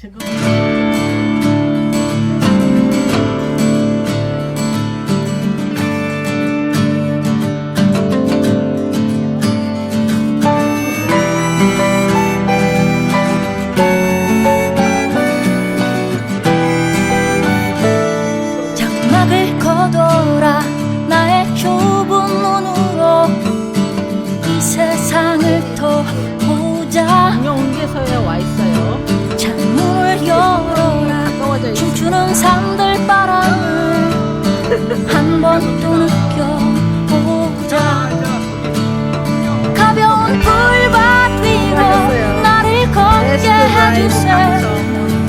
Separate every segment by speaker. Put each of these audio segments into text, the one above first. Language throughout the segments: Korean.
Speaker 1: to go. 한 번씩 또 느껴보자. 가벼운 불밭 위로 나를 걷게 해주세요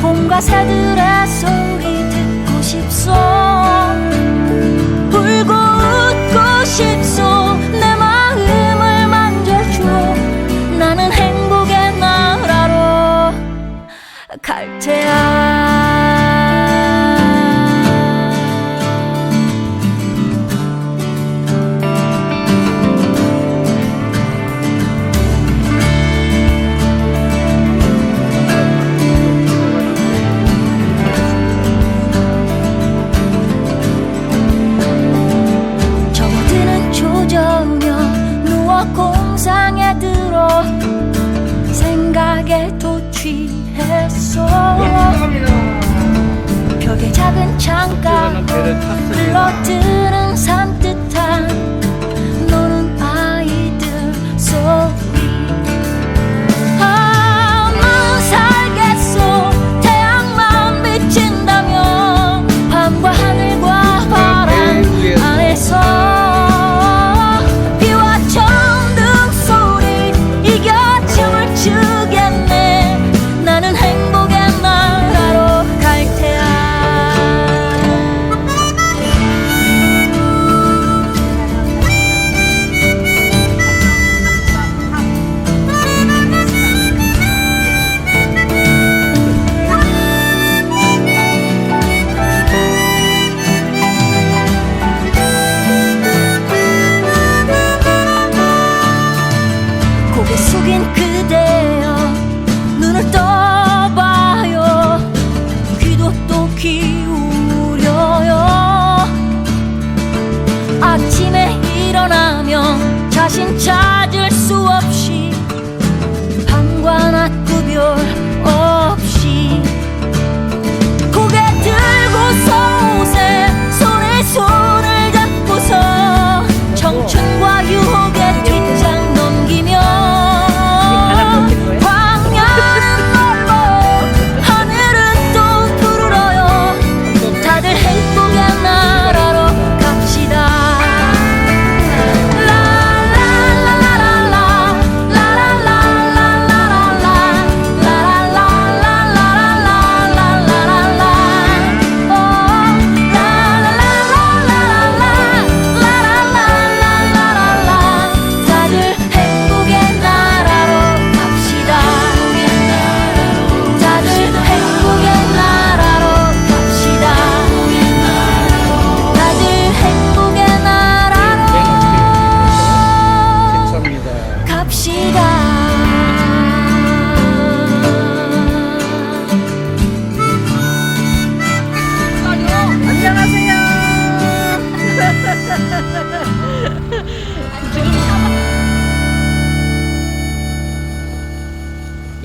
Speaker 1: 봄과 새들의 소리 듣고 싶소. 울고 웃고 싶소. 위해서 벽에 작은 창가 흘러든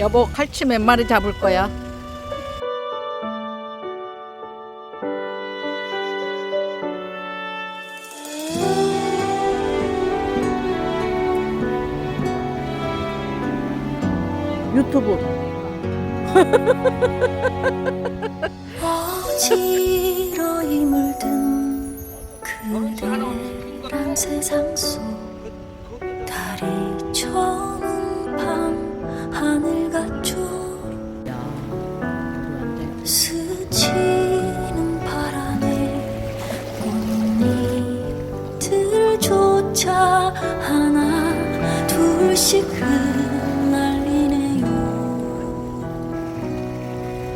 Speaker 2: 여보 칼치 몇 마리 잡을 거야? 유튜브
Speaker 1: 어지러이 물든 그대 남 세상 속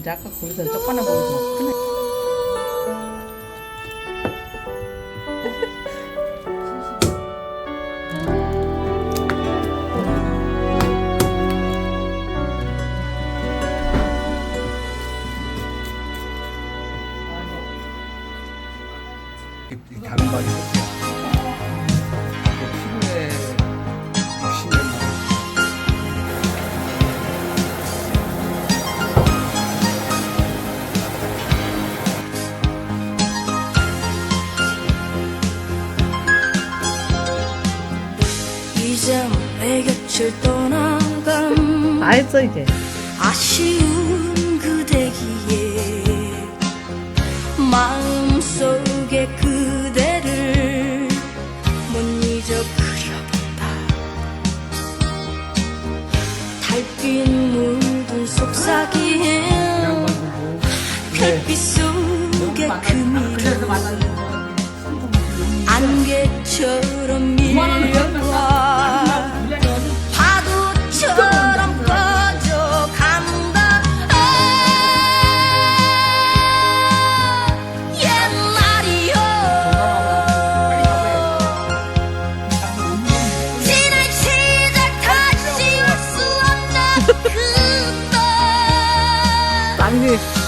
Speaker 2: 근데 아까 거기서 조그만한 거기서 막 크네.
Speaker 3: 이- 이
Speaker 1: 담바지. 곁을 떠나간
Speaker 2: 알았어 이제?
Speaker 1: 아쉬운 그대기에 마음속에 그대를 못 잊어 그려본다. 달빛 물든 속삭이에 별빛 속에 그미로 안개처럼 밀려와
Speaker 3: Bye.